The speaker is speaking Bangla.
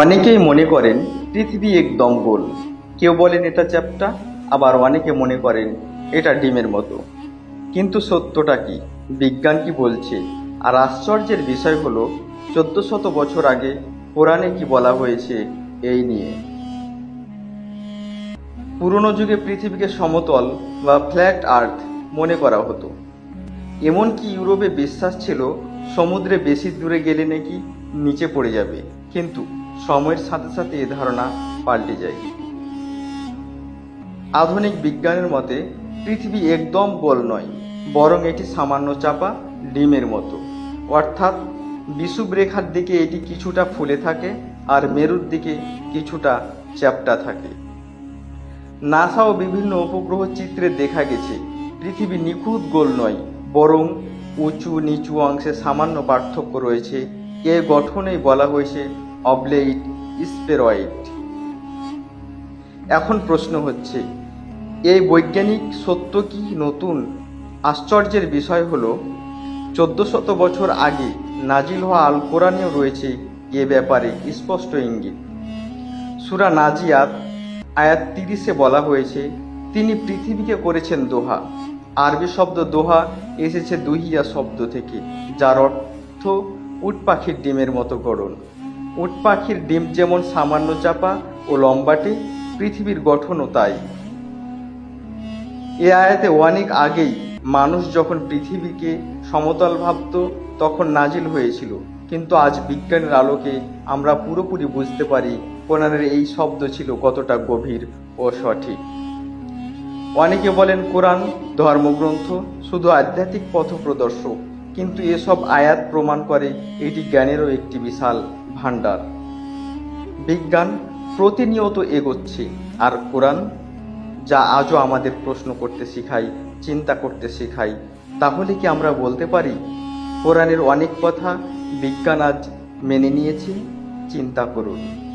অনেকেই মনে করেন পৃথিবী একদম গোল কেউ বলেন এটা চ্যাপ্টা, আবার অনেকে মনে করেন এটা ডিমের মতো। কিন্তু সত্যটা কি? বিজ্ঞান কি বলছে? আর আশ্চর্যের বিষয় হলো, চোদ্দ শত বছর আগে কোরআনে কি বলা হয়েছে এই নিয়ে। পুরনো যুগে পৃথিবীকে সমতল বা ফ্ল্যাট আর্থ মনে করা হতো। এমনকি ইউরোপে বিশ্বাস ছিল, সমুদ্রে বেশি দূরে গেলে নাকি নিচে পড়ে যাবে। কিন্তু সময়ের সাথে সাথে এ ধারণা পাল্টে যায়। আধুনিক বিজ্ঞানের মতে, পৃথিবী একদম গোল নয়, বরং এটি সামান্য চাপা ডিমের মতো। অর্থাৎ বিষুবরেখার দিকে এটি কিছুটা ফুলে থাকে আর মেরুর দিকে কিছুটা চ্যাপ্টা থাকে। নাসা ও বিভিন্ন উপগ্রহ চিত্রে দেখা গেছে, পৃথিবী নিখুঁত গোল নয়, বরং উঁচু নিচু অংশে সামান্য পার্থক্য রয়েছে। এর গঠনেই বলা হয়েছে অবলেইট স্পেরয়েড। এখন প্রশ্ন হচ্ছে, এই বৈজ্ঞানিক সত্য কি নতুন? আশ্চর্যের বিষয় হলো, চোদ্দ শত বছর আগে নাজিল হওয়া আল কোরআনেও রয়েছে এ ব্যাপারে স্পষ্ট ইঙ্গিত। সুরা নাজিয়াত আয়াত তিরিশে বলা হয়েছে, তিনি পৃথিবীকে করেছেন দোহা। আরবি শব্দ দোহা এসেছে দুহিয়া শব্দ থেকে, যার অর্থ উট পাখির ডিমের মতো গড়ন। উট পাখির ডিম যেমন সামান্য চাপা ও লম্বাটে, পৃথিবীর গঠনও তাই। এ আয়াতে অনেক আগেই মানুষ যখন পৃথিবীকে সমতল ভাবত, তখন নাজিল হয়েছিল। কিন্তু আজ বিজ্ঞানের আলোকে আমরা পুরোপুরি বুঝতে পারি কোরআনের এই শব্দ ছিল কতটা গভীর ও সঠিক। অনেকে বলেন কোরআন ধর্মগ্রন্থ শুধু আধ্যাত্মিক পথ প্রদর্শক কিন্তু এসব আয়াত প্রমাণ করে এটি জ্ঞানেরও একটি বিশাল ভাণ্ডার। বিজ্ঞান প্রতিনিয়ত এগোচ্ছে, আর কোরআন যা আজও আমাদের প্রশ্ন করতে শেখায়, চিন্তা করতে শেখায়, তাহলে কি আমরা বলতে পারি, কোরআনের অনেক কথা বিজ্ঞান আজ মেনে নিয়েছে? চিন্তা করুন।